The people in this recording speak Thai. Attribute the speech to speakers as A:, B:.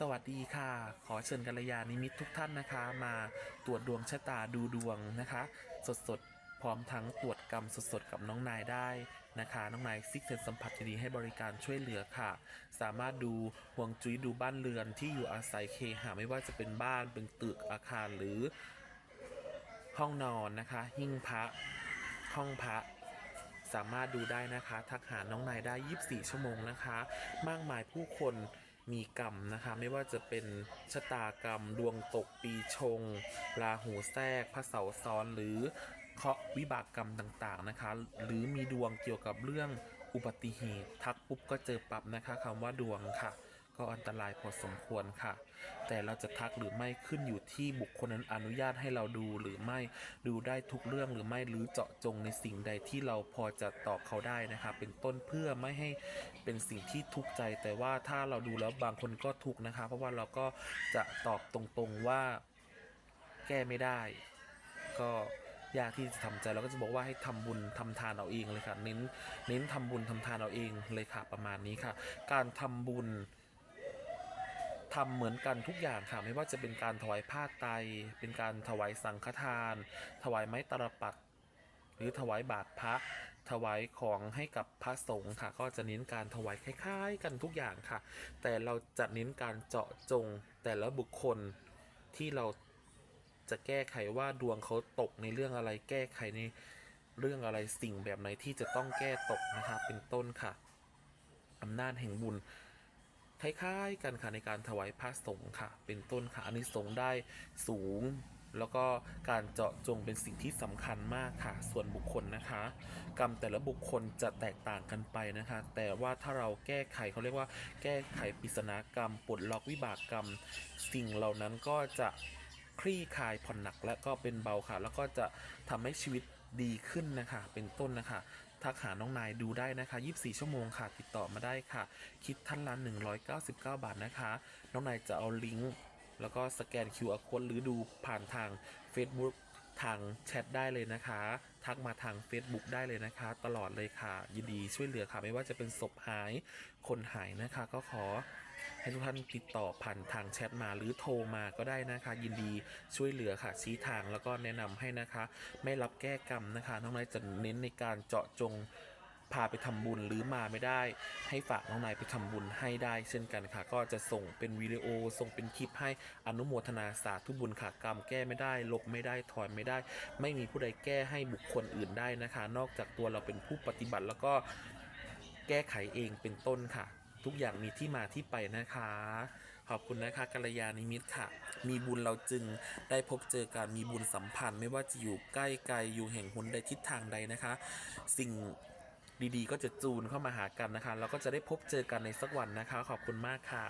A: สวัสดีค่ะ ขอเชิญกัลยาณิมิตทุกท่านนะคะ มาตรวจดวงชะตาดูดวงนะคะ สดๆพร้อมทั้งตรวจกรรมสดๆ กับน้องนายได้นะคะ น้องนายซิกเซนสัมผัสดีให้บริการช่วยเหลือค่ะ สามารถดูห่วงจุ้ยดูบ้านเรือนที่อยู่อาศัยเคหะไม่ว่าจะเป็นบ้านเป็นตึกอาคารหรือห้องนอนนะคะ หิ้งพระห้องพระสามารถดูได้นะคะ ทักหาน้องนายได้ 24 ชั่วโมงนะคะ มากมายผู้คน มีกรรมนะคะ ไม่ว่าจะเป็นชะตากรรม ดวงตกปีชง ราหูแทรกพระเสาซ้อนหรือเคราะห์วิบากกรรมต่างๆนะคะ หรือมีดวงเกี่ยวกับเรื่องอุบัติเหตุทักปุ๊บก็เจอปรับนะคะคำว่าดวงค่ะ ก็อันตรายพอสมควรค่ะ แต่เราจะทักหรือไม่ขึ้นอยู่ที่บุคคลนั้นอนุญาตให้เราดูหรือไม่ดูได้ทุกเรื่องหรือไม่หรือเจาะจงในสิ่งใดที่เราพอจะตอบเขาได้นะคะ เป็นต้นเพื่อไม่ให้เป็นสิ่งที่ทุกข์ใจ แต่ว่าถ้าเราดูแล้วบางคนก็ทุกข์นะคะ เพราะว่าเราก็จะตอบตรงๆว่าแก้ไม่ได้ ก็ยากที่จะทำใจเราก็จะบอกว่าให้ทำบุญทำทานเอาเองเลยค่ะ เน้นเน้นทำบุญทำทานเอาเองเลยค่ะประมาณนี้ค่ะ การทำบุญ ทำเหมือนกันทุกอย่างค่ะไม่ว่าจะเป็นการถวายผ้าไต เป็นการถวายสังฆทาน ถวายไม้ตรปัดหรือถวายบาตรพระ ถวายของให้กับพระสงฆ์ค่ะ ก็จะเน้นการถวายคล้ายๆ กันทุกอย่างค่ะ แต่เราจะเน้นการเจาะจงแต่ละบุคคลที่เราจะแก้ไขว่าดวงเขาตกในเรื่องอะไรแก้ไขในเรื่องอะไรสิ่งแบบไหนที่จะต้องแก้ตกนะคะเป็นต้นค่ะอำนาจแห่งบุญ คล้ายๆกันค่ะในการถวายพระสงฆ์ค่ะ เป็นต้นค่ะอันนี้สงส์ได้สูง แล้วก็การเจาะจงเป็นสิ่งที่สำคัญมากค่ะ ส่วนบุคคลนะคะ กรรมแต่ละบุคคลจะแตกต่างกันไปนะคะ แต่ว่าถ้าเราแก้ไขเขาเรียกว่า แก้ไขปริศนากรรมปลดล็อกวิบากกรรม สิ่งเหล่านั้นก็จะคลี่คลายผ่อนหนักและก็เป็นเบาค่ะ แล้วก็จะทำให้ชีวิต ดีขึ้นนะคะ เป็นต้นนะคะทักหาน้องนายดูได้นะคะ 24 ชั่วโมงค่ะ ติดต่อมาได้ค่ะ คิดท่านละ 199 บาทนะคะ น้องนายจะเอาลิงก์แล้วก็สแกน QR code หรือดูผ่านทาง Facebook ทางแชทได้เลยนะคะ ทักมาทาง Facebook ได้เลยนะคะ ตลอดเลยค่ะ ยินดีช่วยเหลือค่ะ ไม่ว่าจะเป็นศพหาย คนหายนะคะ ก็ขอ ให้ทุกท่านติดต่อผ่านทางแชทมาหรือโทรมาก็ได้นะคะ ยินดีช่วยเหลือค่ะชี้ทางแล้วก็แนะนำให้นะคะ ไม่รับแก้กรรมนะคะ น้องนายจะเน้นในการเจาะจงพาไปทำบุญหรือมาไม่ได้ ให้ฝากน้องนายไปทำบุญให้ได้เช่นกันค่ะ ก็จะส่งเป็นวิดีโอส่งเป็นคลิปให้อนุโมทนาสาธุบุญค่ะกรรมแก้ไม่ได้ ลบไม่ได้ถอนไม่ได้ ไม่มีผู้ใดแก้ให้บุคคลอื่นได้นะคะ นอกจากตัวเราเป็นผู้ปฏิบัติแล้วก็แก้ไขเองเป็นต้นค่ะ ทุกอย่างมีที่มาที่ไปนะคะ ขอบคุณนะคะกัลยาณิมิตรค่ะ มีบุญเราจึงได้พบเจอกันมีบุญสัมพันธ์ไม่ว่าจะอยู่ใกล้ไกลอยู่แห่งหนใดทิศทางใดนะคะ สิ่งดีๆ ก็จะจูนเข้ามาหากันนะคะ แล้วก็จะได้พบเจอกันในสักวันนะคะ ขอบคุณมากค่ะ